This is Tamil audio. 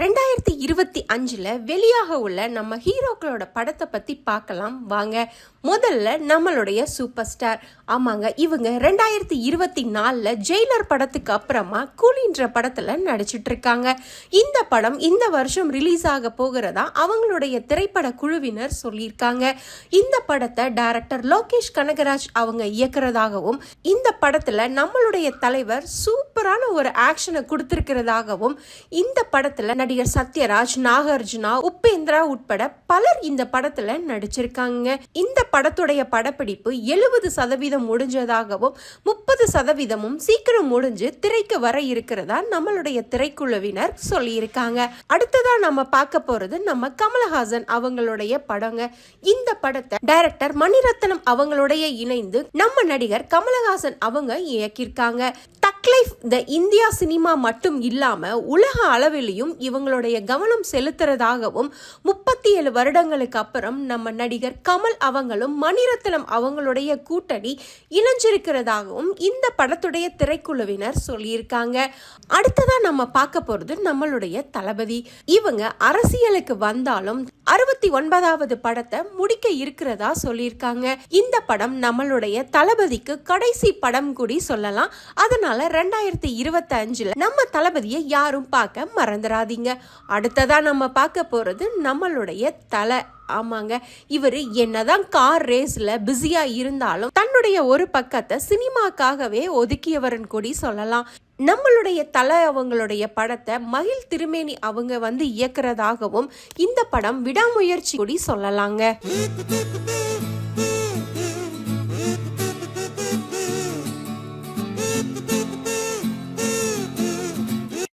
ரெண்டாயிரத்து இருபத்தி அஞ்சில் வெளியாக உள்ள நம்ம ஹீரோக்களோட படத்தை பற்றி பார்க்கலாம். வாங்க முதல்ல நம்மளுடைய சூப்பர் ஸ்டார். ஆமாங்க இவங்க ரெண்டாயிரத்தி இருபத்தி நாலில் ஜெயிலர் படத்துக்கு அப்புறமா கூலின்ற படத்தில் நடிச்சிட்டு இருக்காங்க இந்த படம் இந்த வருஷம் ரிலீஸ் ஆக போகிறதா அவங்களுடைய திரைப்பட குழுவினர் சொல்லியிருக்காங்க. இந்த படத்தை டைரக்டர் லோகேஷ் கனகராஜ் அவங்க இயக்குறதாகவும் இந்த படத்தில் நம்மளுடைய தலைவர் சூப்பரான ஒரு ஆக்ஷனை கொடுத்திருக்கிறதாகவும் இந்த படத்துல நடிகர் சத்யராஜ் நாகார்ஜுனா உபேந்திரா உட்பட பலர் இந்த படத்துல நடிச்சிருக்காங்க. இந்த படத்துடைய படப்பிடிப்பு எழுபது சதவீதம் முடிஞ்சதாகவும் முப்பது சதவீதமும் சீக்கிரம் முடிஞ்சு திரைக்கு வர இருக்கிறதா நம்மளுடைய திரைக்குழுவினர் சொல்லியிருக்காங்க. அடுத்ததா நம்ம பார்க்க போறது நம்ம கமலஹாசன் அவங்களுடைய படங்க. இந்த படத்தை டைரக்டர் மணிரத்னம் அவங்களுடைய இணைந்து நம்ம நடிகர் கமலஹாசன் அவங்க இயக்கியிருக்காங்க. லைஃப் த இந்தியா சினிமா மட்டும் இல்லாமல் உலக அளவிலையும் இவங்களுடைய கவனம் செலுத்துறதாகவும் முப்பத்தி ஏழு வருடங்களுக்கு அப்புறம் நம்ம நடிகர் கமல் அவங்களும் மணிரத்னம் அவங்களுடைய கூட்டணி இணைஞ்சிருக்கிறதாகவும் இந்த படத்துடைய திரைக்குழுவினர் சொல்லியிருக்காங்க. அடுத்ததான் நம்ம பார்க்க போகிறது நம்மளுடைய தளபதி. இவங்க அரசியலுக்கு வந்தாலும் அறுபத்தி ஒன்பதாவது படத்தை முடிக்க இருக்கிறதா சொல்லியிருக்காங்க. இந்த படம் நம்மளுடைய தளபதிக்கு கடைசி படம் கூடி சொல்லலாம். அதனால ரெண்டாயிரத்தி இருபத்தி அஞ்சுல நம்ம தளபதியை யாரும் பார்க்க மறந்துடாதீங்க அடுத்ததாக நம்ம பார்க்க போறது நம்மளுடைய தலை. ஆமாங்க. இவர் என்னதான் கார் ரேஸில் பிஸியாக இருந்தாலும் தன்னுடைய ஒரு பக்கத்தை சினிமாக்காகவே ஒதுக்கியவரன் கூடி சொல்லலாம். நம்மளுடைய தலை அவங்களுடைய படத்தை மகிழ் திருமேனி அவங்க வந்து இயக்குறதாகவும் இந்த படம் விடாமுயற்சி கூடி சொல்லலாங்க.